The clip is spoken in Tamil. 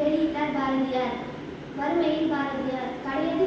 வெளியிட்டார் பாரதியார். வறுமையில் பாரதியார். கடையது